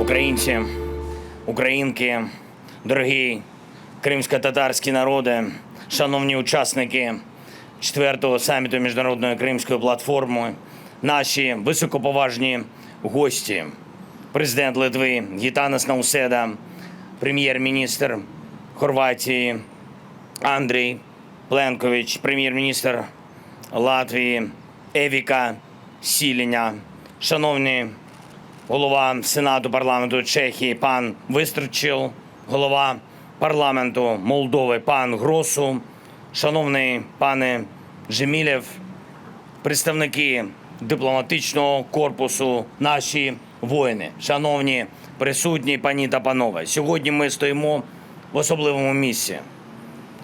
Українці, українки, дорогі кримсько-татарські народи, шановні учасники четвертого саміту міжнародної кримської платформи, наші високоповажні гості, президент Литви Гітанас Науседа, прем'єр-міністр Хорватії Андрій Пленкович, прем'єр-міністр Латвії Евіка Сіліня, шановні голова Сенату парламенту Чехії пан Вистрчил, голова парламенту Молдови пан Гросу, шановний пане Жемілєв, представники дипломатичного корпусу, наші воїни, шановні присутні пані та панове. Сьогодні ми стоїмо в особливому місці.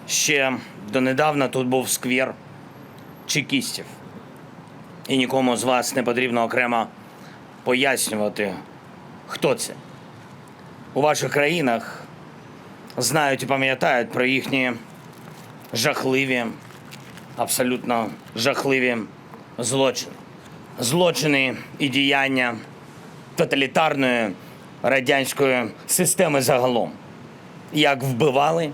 Ще донедавна тут був сквер чекістів. І нікому з вас не потрібно окремо пояснювати, хто це. У ваших країнах знають і пам'ятають про їхні жахливі, абсолютно жахливі злочини. Злочини і діяння тоталітарної радянської системи загалом. Як вбивали,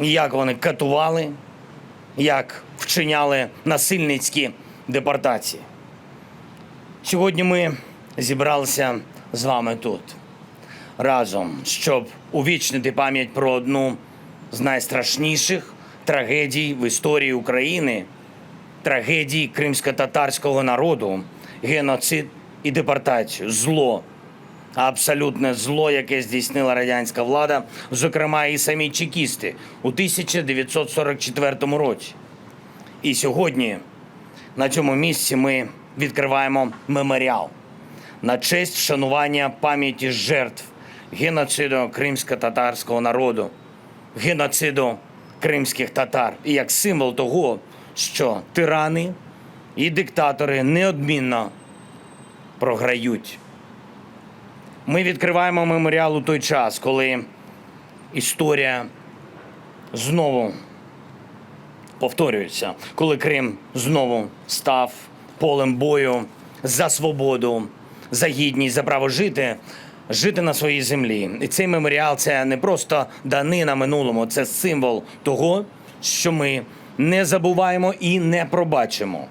як вони катували, як вчиняли насильницькі депортації. Сьогодні ми зібралися з вами тут разом, щоб увічнити пам'ять про одну з найстрашніших трагедій в історії України трагедії кримсько-татарського народу, геноцид і депортацію, зло, абсолютне зло, яке здійснила радянська влада, зокрема і самі чекісти у 1944 році. І сьогодні на цьому місці ми відкриваємо меморіал на честь вшанування пам'яті жертв геноциду кримсько-татарського народу, геноциду кримських татар і як символ того, що тирани і диктатори неодмінно програють. Ми відкриваємо меморіал у той час, коли історія знову повторюється, коли Крим знову став полем бою за свободу, за гідність, за право жити, жити на своїй землі. І цей меморіал це не просто данина минулому, це символ того, що ми не забуваємо і не пробачимо.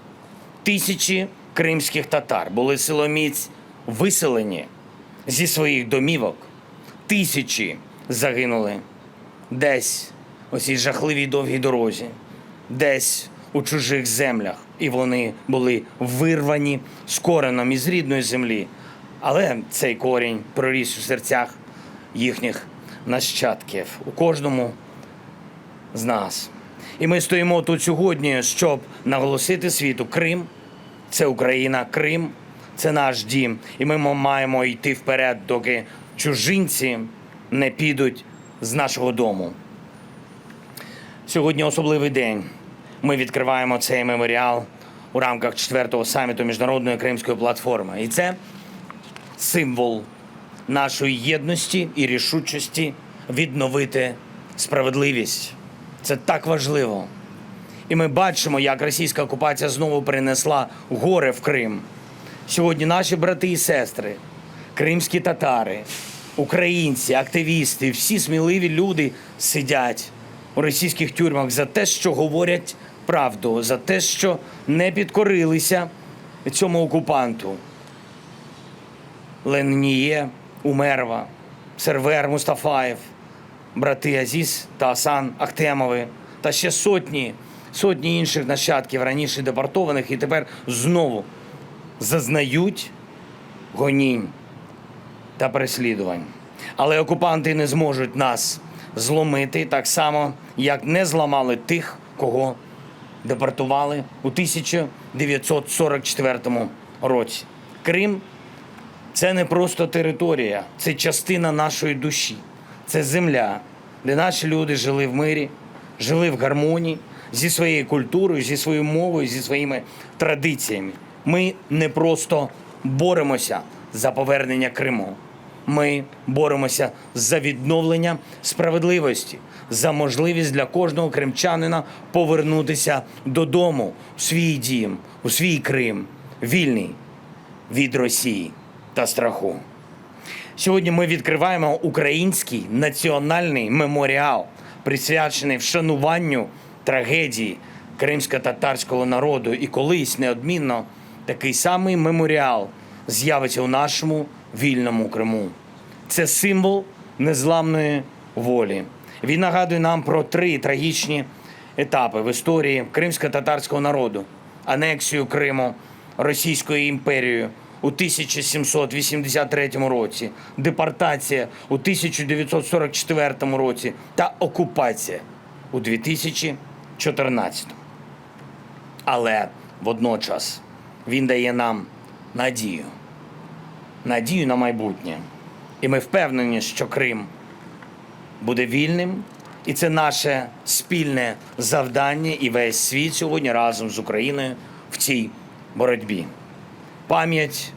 Тисячі кримських татар були силоміць виселені зі своїх домівок. Тисячі загинули десь у цій жахливій довгій дорозі, десь у чужих землях, і вони були вирвані з кореном із рідної землі. Але цей корінь проріс у серцях їхніх нащадків у кожному з нас. І ми стоїмо тут сьогодні, щоб наголосити світу Крим це Україна, Крим це наш дім. І ми маємо йти вперед, доки чужинці не підуть з нашого дому. Сьогодні особливий день. Ми відкриваємо цей меморіал у рамках четвертого саміту міжнародної кримської платформи. І це символ нашої єдності і рішучості відновити справедливість. Це так важливо. І ми бачимо, як російська окупація знову принесла горе в Крим. Сьогодні наші брати і сестри, кримські татари, українці, активісти, всі сміливі люди сидять у російських тюрмах за те, що говорять правду, за те, що не підкорилися цьому окупанту. Леніє, Умерва, Сервер Мустафаєв, брати Азіз та Асан Ахтемови та ще сотні, сотні інших нащадків раніше депортованих і тепер знову зазнають гонінь та переслідувань. Але окупанти не зможуть нас зломити так само, як не зламали тих, кого депортували у 1944 році. Крим це не просто територія, це частина нашої душі, це земля, де наші люди жили в мирі, жили в гармонії зі своєю культурою, зі своєю мовою, зі своїми традиціями. Ми не просто боремося за повернення Криму. Ми боремося за відновлення справедливості, за можливість для кожного кримчанина повернутися додому, у свій дім, у свій Крим, вільний від Росії та страху. Сьогодні ми відкриваємо український національний меморіал, присвячений вшануванню трагедії кримсько-татарського народу. І колись неодмінно такий самий меморіал з'явиться у нашому вільному Криму. Це символ незламної волі. Він нагадує нам про три трагічні етапи в історії кримсько-татарського народу: анексію Криму Російською імперією у 1783 році, депортація у 1944 році та окупація у 2014. Але водночас він дає нам надію, надію на майбутнє. І ми впевнені, що Крим буде вільним, і це наше спільне завдання, і весь світ сьогодні разом з Україною в цій боротьбі. Пам'ять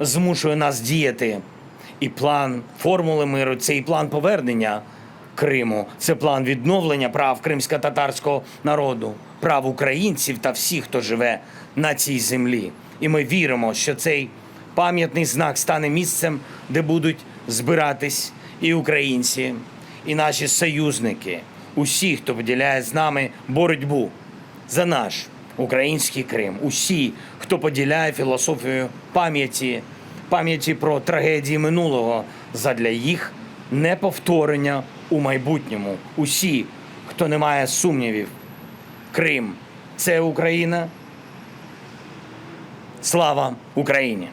змушує нас діяти. І план формули миру це і план повернення Криму, це план відновлення прав кримсько-татарського народу, прав українців та всіх, хто живе на цій землі. І ми віримо, що цей пам'ятний знак стане місцем, де будуть збиратись і українці, і наші союзники, усі, хто поділяє з нами боротьбу за наш український Крим. Усі, хто поділяє філософію пам'яті, пам'яті про трагедії минулого задля їх неповторення у майбутньому. Усі, хто не має сумнівів, Крим це Україна. Слава Україні!